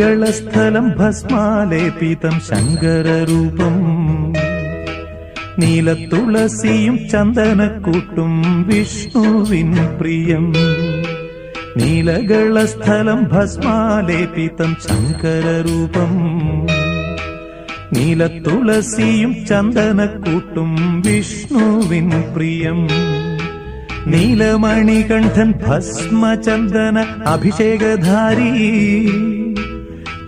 നീലകളസ്ഥലം ഭസ്മാലേപിതം ശങ്കരരൂപം. നീലത്തുളസിയും ചന്ദനക്കൂട്ടും വിഷ്ണുവിൻ പ്രിയം. നീലകളസ്ഥലം ഭസ്മാലേപിതം ശങ്കരരൂപം. നീലത്തുളസിയും ചന്ദനക്കൂട്ടും വിഷ്ണുവിൻ പ്രിയം. നീലമണികണ്ഠൻ ഭസ്മചന്ദന അഭിഷേകധാരി.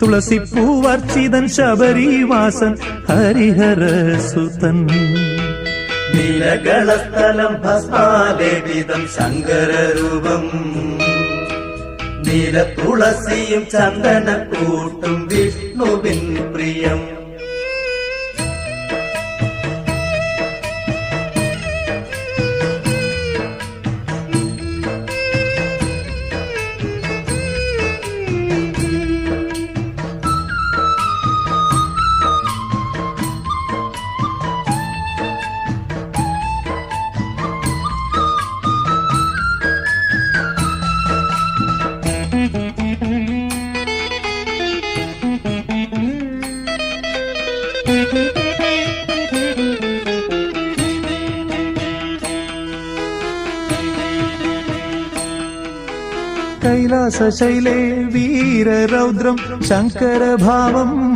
തുളസിപ്പൂവർച്ചിതൻ ശബരിവാസൻ ഹരിഹര സുതൻ. നിലകളസ്ഥലം ഭസ്മാലേപിതം ശങ്കരരൂപം. ചന്ദന ചന്ദനക്കൂട്ടും വിഷ്ണുവിൻ പ്രിയം. കൈലാസശൈലേ വീരരൗദ്രം ശങ്കരഭാവം.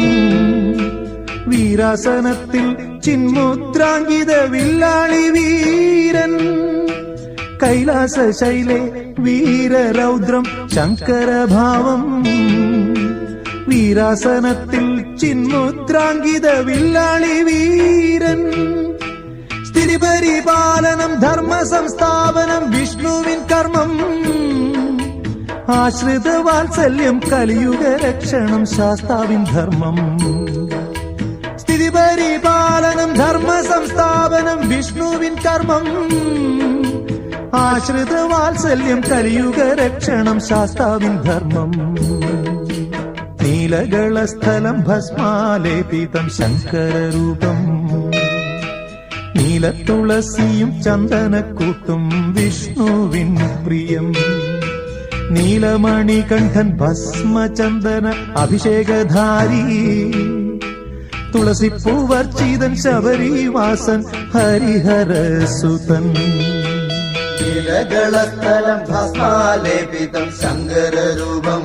വീരാസനത്തിൽ ചിന്മുദ്രാങ്കിത വില്ലാളി വീരൻ. കൈലാസശൈലേ വീരരൗദ്രം ശങ്കരഭാവം. വീരാസനത്തിൽ ചിന്മുദ്രാങ്കിത വില്ലാളി വീരൻ. സ്ഥിതി പരിപാലനം ധർമ്മ സംസ്ഥാപനം വിഷ്ണുവിൻ കർമ്മം. ആശ്രിത വാത്സല്യം കലിയുഗ രക്ഷണം ശാസ്താവിൻ ധർമ്മം. സ്ഥിതി പരിപാലനം ധർമ്മ സംസ്ഥാപനം വിഷ്ണുവിൻ കർമ്മം. ആശ്രിത വാത്സല്യം കലിയുഗ രക്ഷണം ശാസ്താവിൻ ധർമ്മം. നീലകളസ്ഥലം ഭസ്മാലേപിതം ശങ്കരരൂപം. നീലത്തുളസിയും ചന്ദനക്കൂത്തും വിഷ്ണുവിൻ പ്രിയം. നീലമണികണ്ഠൻ ഭസ്മചന്ദന അഭിഷേകധാരി. തുളസിപ്പൂവർച്ചിതൻ ശബരിവാസൻ ഹരിഹരസുതൻ ഇലകളസ്ഥലം ഭസ്മാലേപിതം ശങ്കരരൂപം.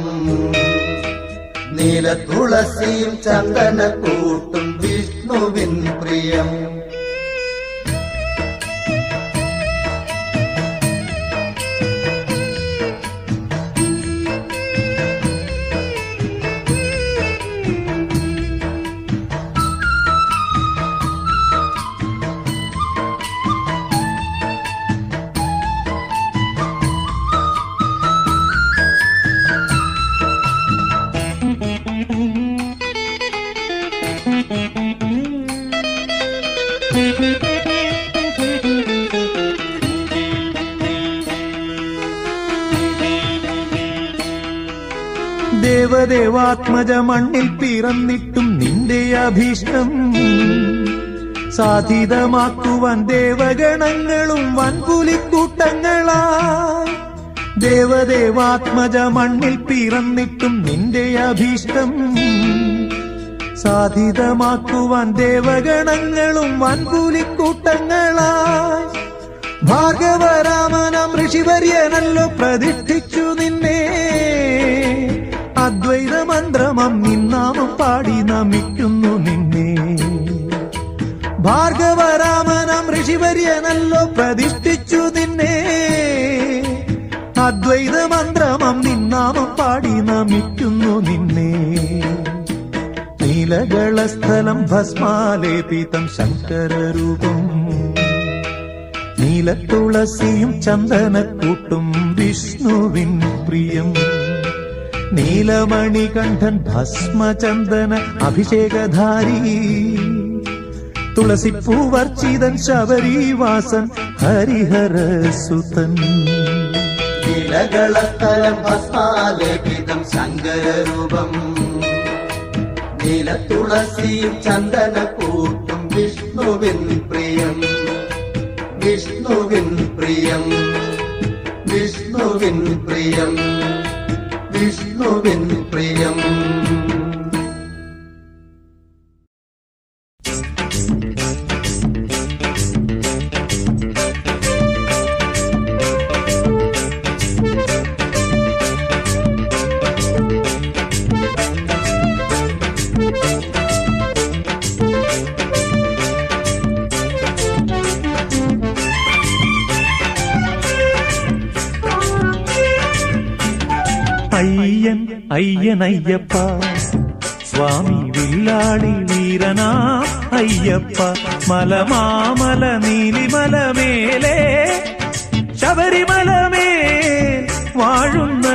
ചന്ദന കൂട്ടും വിഷ്ണുവിൻ പ്രിയം. ദേവദേവാത്മജ മണ്ണിൽ പിറന്നിട്ടും നിന്റെ അഭീഷ്ടം സാധിതമാക്കുവാൻ ദേവഗണങ്ങളും വൻപുലിക്കൂട്ടങ്ങളാ ദേവദേവാത്മജ മണ്ണിൽ പിറന്നിട്ടും നിന്റെ അഭീഷ്ടം സാധിതമാക്കുവാൻ ദേവഗണങ്ങളും വൻപുലിക്കൂട്ടങ്ങളായി ഭാർഗവരാമനം ഋഷിവര്യനല്ലോ പ്രതിഷ്ഠിച്ചു നിന്നെ. അദ്വൈത മന്ത്രമം നിന്നാമം പാടി നമിക്കുന്നു നിന്നെ. ഭാർഗവരാമനം ഋഷിവര്യനല്ലോ പ്രതിഷ്ഠിച്ചു നിന്നെ. അദ്വൈത മന്ത്രമം നിന്നാമം പാടി നമിക്കുന്നു നിന്നെ. നീലകളസ്ഥലം ഭസ്മാലേപിതം ശങ്കരരൂപം. നീലത്തുളസിയും ചന്ദനക്കൂട്ടും വിഷ്ണുവിൻ പ്രിയം. നീലമണികണ്ഠൻ ഭസ്മചന്ദന അഭിഷേകധാരി. തുളസിപ്പൂവർച്ചിതൻ ശബരിവാസൻ ഹരിഹരസുതൻ നീലകളസ്ഥലം ഭസ്മാലേപിതം ശങ്കരരൂപം. നീലത്തുളസിയും ചന്ദനക്കൂട്ടും വിഷ്ണുവിൻ പ്രിയം. വിഷ്ണുവിൻ പ്രിയം. വിഷ്ണുവിൻ പ്രിയം. വിഷ്ണുവിൻ പ്രിയം അയ്യൻ അയ്യനയ്യപ്പ സ്വാമി വില്ലാളി വീരനാ അയ്യപ്പ മലമാമല നീലിമല മേലെ ശബരിമല മേൽ വാഴുന്ന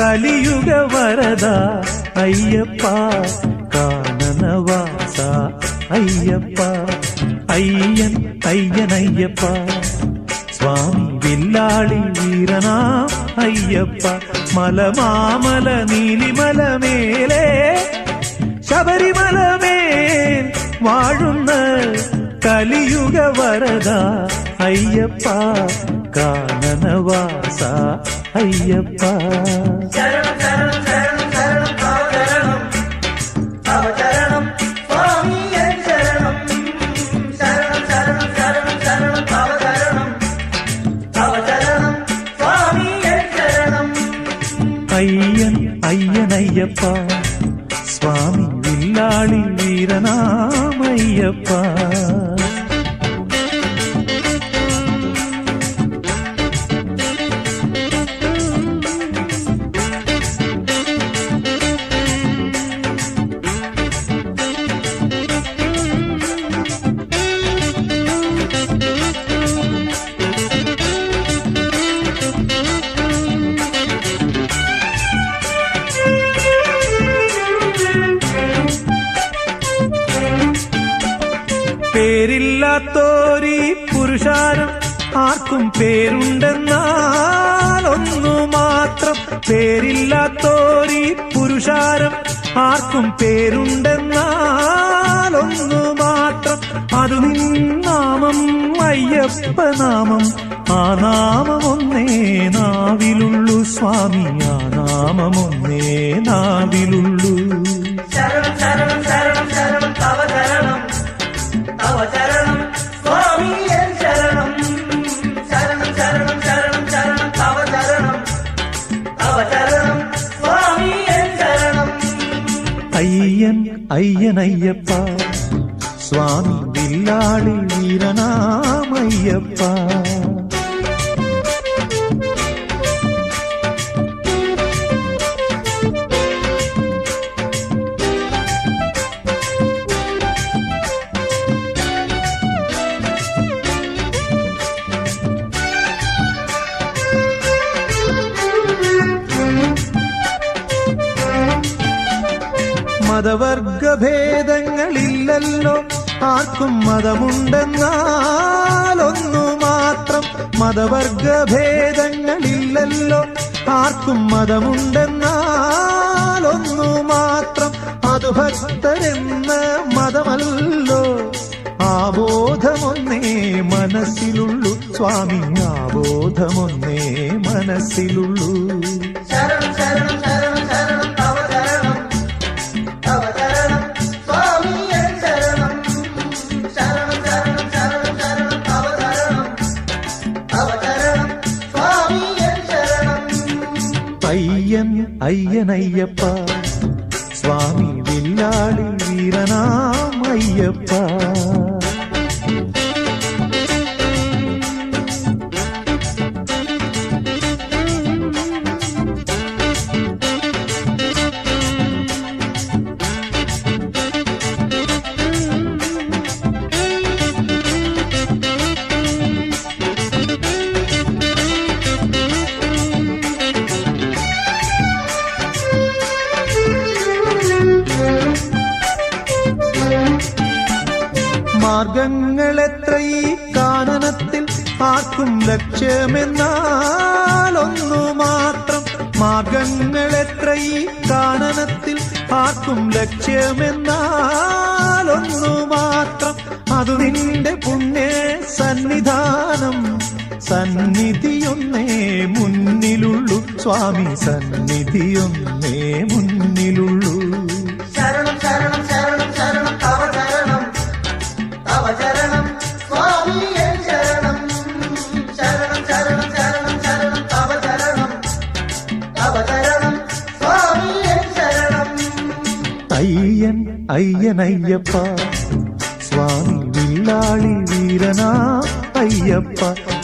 കലിയുഗ വരദ അയ്യപ്പ കാനനവാസ അയ്യപ്പ അയ്യൻ അയ്യനയ്യപ്പ സ്വാമി വില്ലാളി വീരനാ അയ്യപ്പ മലമാമല നീലിമല മേലെ ശബരിമല മേൽ വാഴുന്ന കലിയുഗ വരദ അയ്യപ്പ കാനനവാസ അയ്യപ്പ. ஐயப்பா ആർക്കും പേരുണ്ടെന്നാൽ ഒന്നു മാത്രം പേരില്ലാത്തോരീ പുരുഷാരം. ആർക്കും പേരുണ്ടെന്നാൽ ഒന്നു മാത്രം അത് നാമം അയ്യപ്പ നാമം. ആ നാമമൊന്നേ നാവിലുള്ളു സ്വാമി ആ നാമമൊന്നേ നാവിലുള്ളൂ. ശരണം ശരണം ശരണം ശരണം തവ ശരണം തവ സ്വാമിയെ അയ്യൻ അയ്യനയ്യപ്പ സ്വാമി വില്ലാളി വീരനാമയ്യപ്പ മതവർഗഭേദങ്ങളില്ലല്ലോ. ആർക്കും മതമുണ്ടെന്നാലൊന്നു മാത്രം മതവർഗഭേദങ്ങളില്ലല്ലോ. ആർക്കും മതമുണ്ടെന്നാലൊന്നു മാത്രം അത് ഭക്തരെന്ന മതമല്ലോ. ആബോധമൊന്നേ മനസ്സിലുള്ളു. സ്വാമി ആബോധമൊന്നേ മനസ്സിലുള്ളൂ. ശരണം ശരണം. അയ്യനയ്യപ്പ സ്വാമി വില്ലാളി വീരനാമയ്യപ്പ മാർഗങ്ങളെത്ര ഒന്നു മാത്രം മാർഗങ്ങളെത്ര ഈ കാനനത്തിൽ ആർക്കും ലക്ഷ്യമെന്നാലൊന്നു മാത്രം അത് നിന്റെ പുണ്യ സന്നിധാനം സന്നിധിയൊന്നേ മുന്നിലുള്ളൂ സ്വാമി സന്നിധിയൊന്നേ മുന്നിലുള്ളൂ. അയ്യൻ അയ്യനയ്യപ്പ സ്വാമി വില്ലാളി വീരനാ അയ്യപ്പ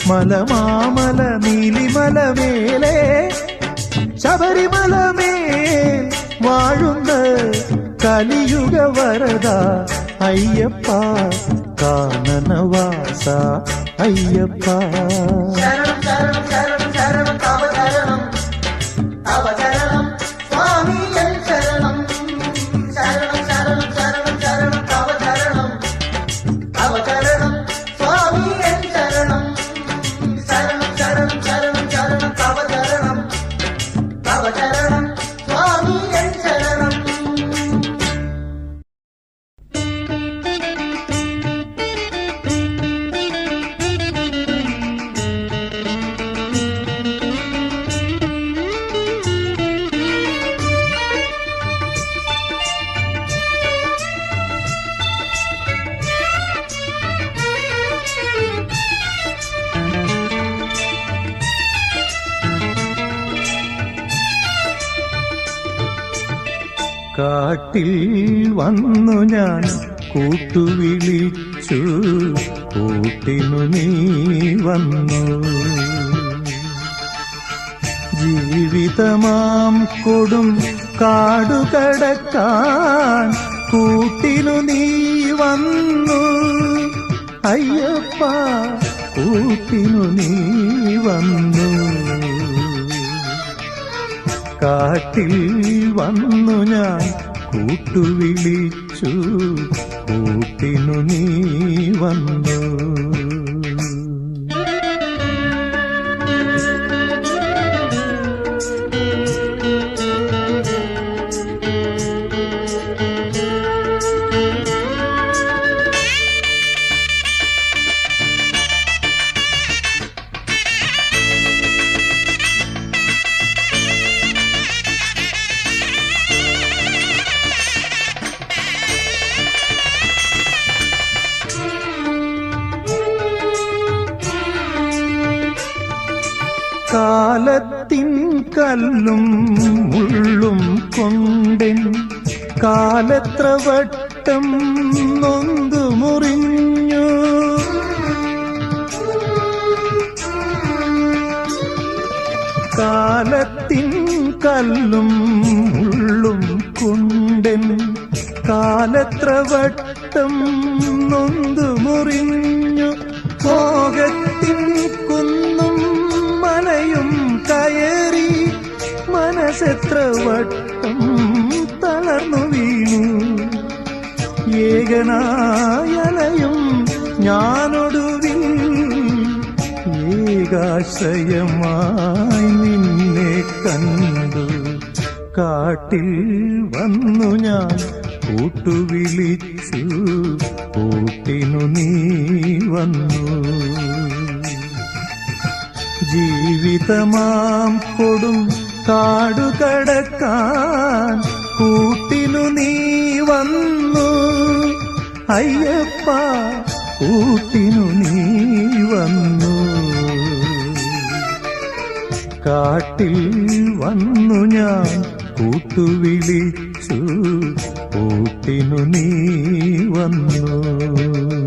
മലമാമല നീലിമല മേലെ ശബരിമല മേൽ വാഴുന്ന കലിയുഗ വരദ അയ്യപ്പ കാനനവാസ അയ്യപ്പ ശരണം അയ്യപ്പ കൂട്ടിനു നീ വന്നു. കാട്ടിൽ വന്നു ഞാൻ കൂട്ടുവിളിച്ചു കൂട്ടിനു നീ വന്നു. കാലത്തിൻ കല്ലും മുള്ളും കൊണ്ടൻ കാലത്ര വട്ടം നൊന്തു മുറിഞ്ഞു. കാലത്തിൻ കല്ലും മുള്ളും കൊണ്ടൻ കാലത്ര വട്ടം നൊന്തു മുറിഞ്ഞു. പോകത്തിൻ കുന്നും കയറി മനസ്സെത്ര വട്ടം തളർന്നു വീണു. ഏകനായലയും ഞാനൊടുവിൽ ഏകാശ്രയമായി നിന്നെ കണ്ടു. കാട്ടിൽ വന്നു ഞാൻ കൂട്ടുവിളിച്ചു. കൂട്ടിനു നീ വന്നു. ജീവിതമാം കൊടും കാടുകടക്കാൻ കൂട്ടിനു നീ വന്നു. അയ്യപ്പ കൂട്ടിനു നീ വന്നു. കാട്ടിൽ വന്നു ഞാൻ കൂട്ടുവിളിച്ചു. കൂട്ടിനു നീ വന്നു.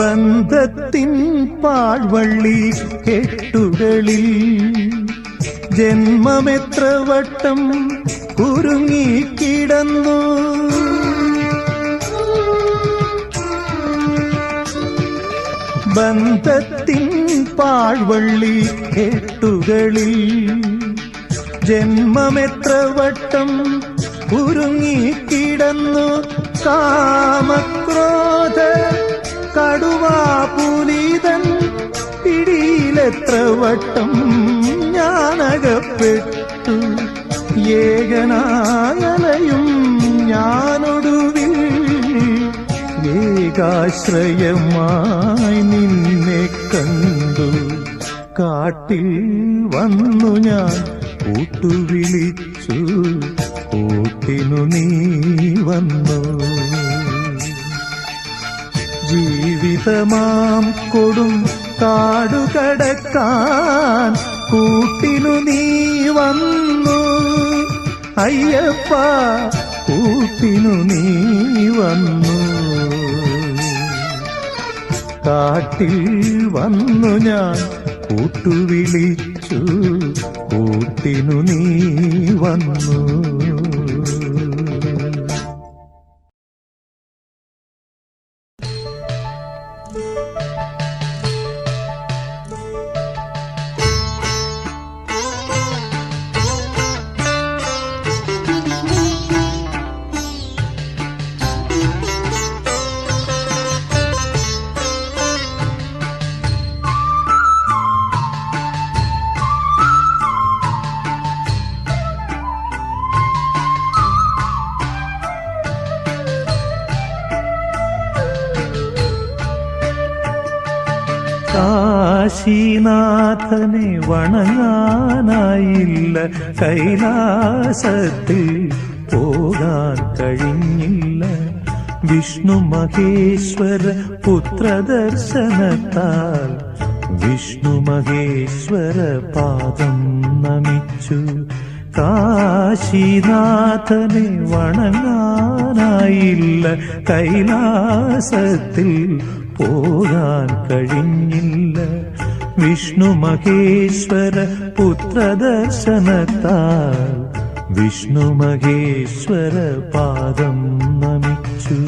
ബന്ധത്തിൻ പാഴ്വള്ളി കെട്ടുകളിൽ ജന്മമെത്ര വട്ടം കുരുങ്ങിക്കിടന്നു ബന്ധത്തിൻ പാഴ്വള്ളി കെട്ടുകളിൽ ജന്മമെത്ര വട്ടം കുരുങ്ങിക്കിടന്നു കാമക്രോധ പിടിയിലെത്ര വട്ടം ഞാനകപ്പെട്ടു. ഏകനായലയും ഞാനൊടുവിൽ ഏകാശ്രയമായി നിന്നെ കണ്ടു. കാട്ടിൽ വന്നു ഞാൻ കൂട്ടുവിളിച്ചു. കൂട്ടിനു നീ വന്നു. ജീവിതമാം കൊടും കാടുകടക്കാൻ കൂട്ടിനു നീ വന്നു. അയ്യപ്പ കൂട്ടിനു നീ വന്നു. കാട്ടിൽ വന്നു ഞാൻ കൂട്ടുവിളിച്ചു കൂട്ടിനു നീ വന്നു. കാശീനാഥനെ വണങ്ങാനായില്ല. കൈലാസത്തിൽ പോകാൻ കഴിഞ്ഞില്ല. വിഷ്ണു മഹേശ്വര പുത്രദർശനത്താൽ വിഷ്ണു മഹേശ്വര പാദം നമിച്ചു. കാശിനാഥനെ വണങ്ങാനായില്ല. കൈലാസത്തിൽ പോകാൻ കഴിഞ്ഞില്ല. വിഷ്ണു മഹേശ്വര പുത്രദർശനത്താൽ വിഷ്ണു മഹേശ്വര പാദം നമിച്ചു.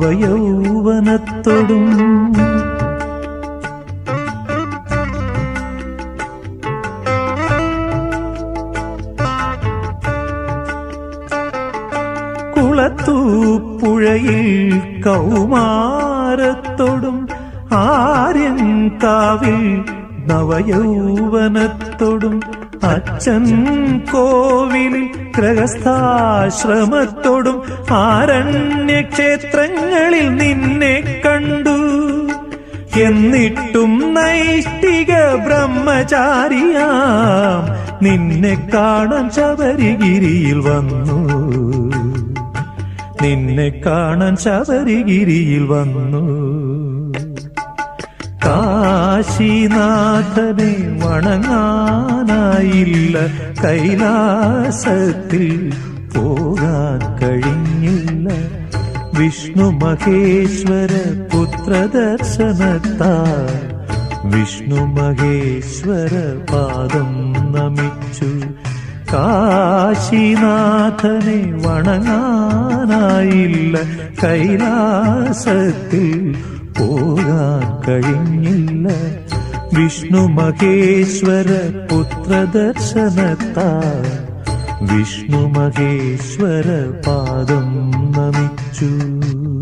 നവയൗവനത്തൊടും കുളത്തൂപ്പുഴയിൽ കൗമാരത്തൊടും ആര്യൻകാവിൽ നവയൗവനത്തോടും. അച്ഛൻ കോവിലിൽ ഗ്രഹസ്ഥാശ്രമത്തോടും ആരണ്യക്ഷേത്രങ്ങളിൽ നിന്നെ കണ്ടു. എന്നിട്ടും നൈഷ്ഠിക ബ്രഹ്മചാരിയാം നിന്നെ കാണാൻ ശബരിഗിരിയിൽ വന്നു. നിന്നെ കാണാൻ ശബരിഗിരിയിൽ വന്നു. കാശീനാഥനെ വണങ്ങാനായില്ല കൈലാസത്തിൽ പോകാൻ കഴിഞ്ഞില്ല. വിഷ്ണു മഹേശ്വര പുത്രദർശനത്താൽ വിഷ്ണു മഹേശ്വര പാദം നമിച്ചു. കാശീനാഥനെ വണങ്ങാനായില്ല കൈലാസത്തിൽ പോകാൻ കഴിഞ്ഞില്ല. വിഷ്ണു മഹേശ്വര പുത്രദർശനത്താൽ വിഷ്ണു മഹേശ്വര പാദം നമിച്ചു.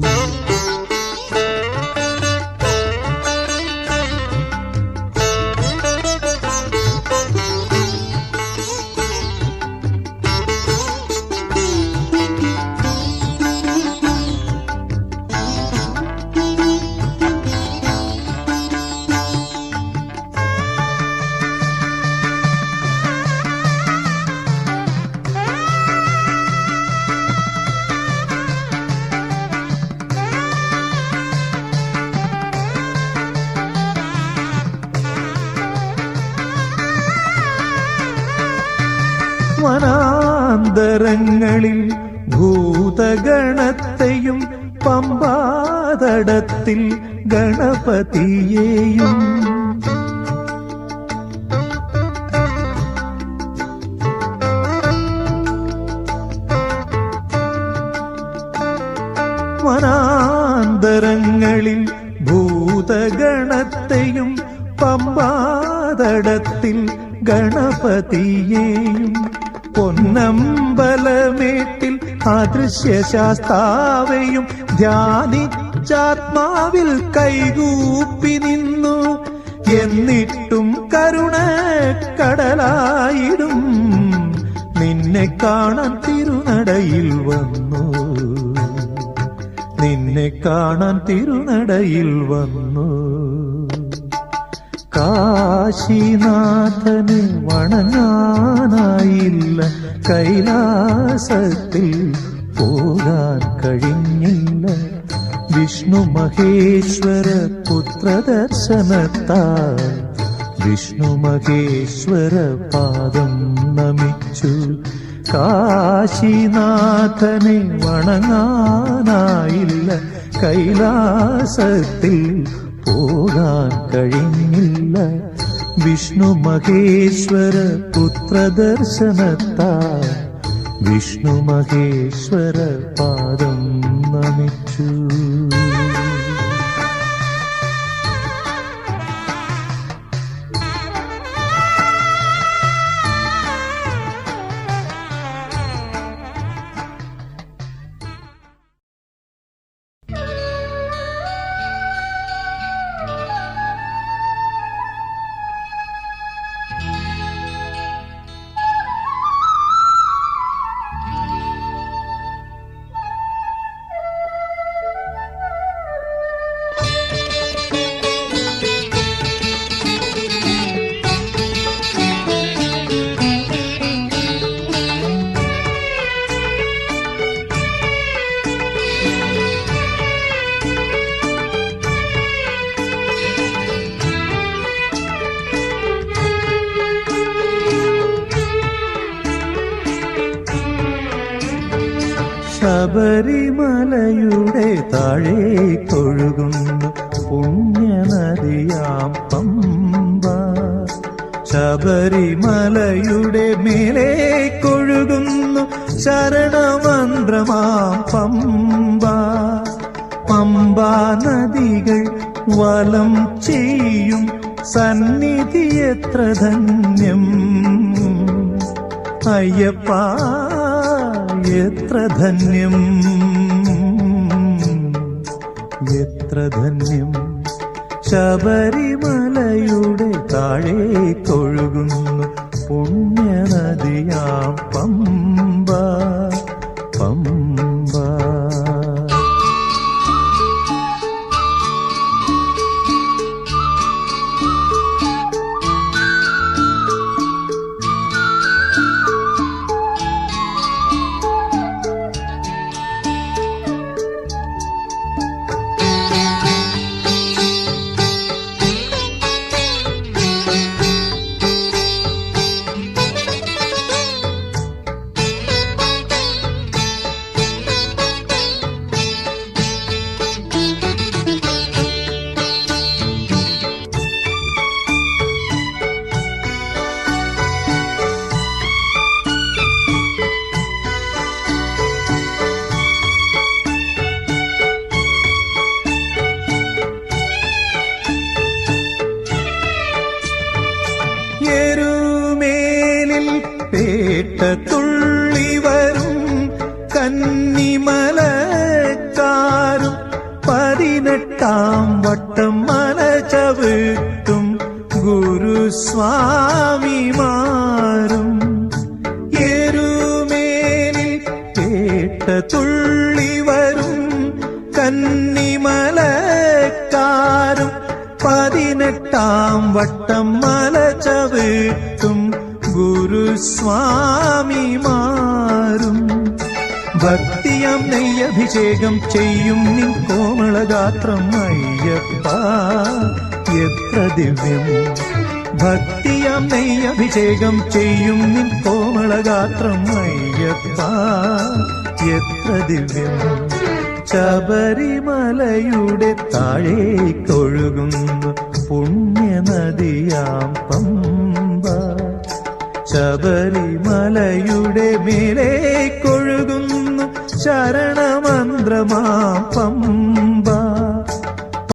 വനാന്തരങ്ങളിൽ ഭൂതഗണത്തെയും പമ്പാതടത്തിൽ ഗണപതിയെയും. മനാന്തരങ്ങളിൽ ഭൂതഗണത്തെയും പമ്പാതടത്തിൽ ഗണപതിയെയും. പൊന്നമ്പലമേട്ടിൽ അദൃശ്യശാസ്താവയും ധ്യാനിച്ചാത്മാവിൽ കൈകൂപ്പി നിന്നു. എന്നിട്ടും കരുണ കടലായിടും. നിന്നെ കാണാൻ തിരുനടയിൽ വന്നു. നിന്നെ കാണാൻ തിരുനടയിൽ വന്നു. കാശിനാഥന് വണങ്ങാനായില്ല. കൈലാസത്തിൽ പോകാൻ കഴിഞ്ഞില്ല. വിഷ്ണു മഹേശ്വര പുത്രദർശനത്താൽ വിഷ്ണു മഹേശ്വര പാദം നമിച്ചു. കാശിനാഥനെ വണങ്ങാനായില്ല. കൈലാസത്തിൽ പോകാൻ കഴിഞ്ഞില്ല. വിഷ്ണു മഹേശ്വര പുത്രദർശനത്താ. വിഷ്ണു മഹേശ്വര പാദം നമിച്ചു. ശബരിമലയുടെ താഴെ കൊഴുകുന്നു പുണ്യനദിയാം പമ്പ. ശബരിമലയുടെ മേലെ കൊഴുകുന്നു ശരണമന്ത്രമാം പമ്പ. പമ്പാ നദികൾ വലം ചെയ്യും സന്നിധി എത്ര ധന്യം. അയ്യപ്പ എത്ര ധന്യം. എത്ര ധന്യം. ശബരിമലയുടെ താഴെ കൊഴുകുന്നു പുണ്യനദിയാം പമ്പ. വട്ടം മല ചവിട്ടും ഗുരുസ്വാമിമാരും ഭക്തിയാം നെയ്യഭിഷേകം ചെയ്യും നിൻ കോമളഗാത്രം അയ്യപ്പ. എത്ര ദിവ്യം. ഭക്തിയാം നെയ്യഭിഷേകം ചെയ്യും നിൻ കോമളഗാത്രം അയ്യപ്പ. എത്ര ദിവ്യം. ശബരിമലയുടെ താഴേക്കൊഴുകുന്നു പുണ്യനദിയാം പമ്പ. ശബരിമലയുടെ മേലേക്കൊഴുകുന്നു ശരണമന്ത്രമാ പമ്പ.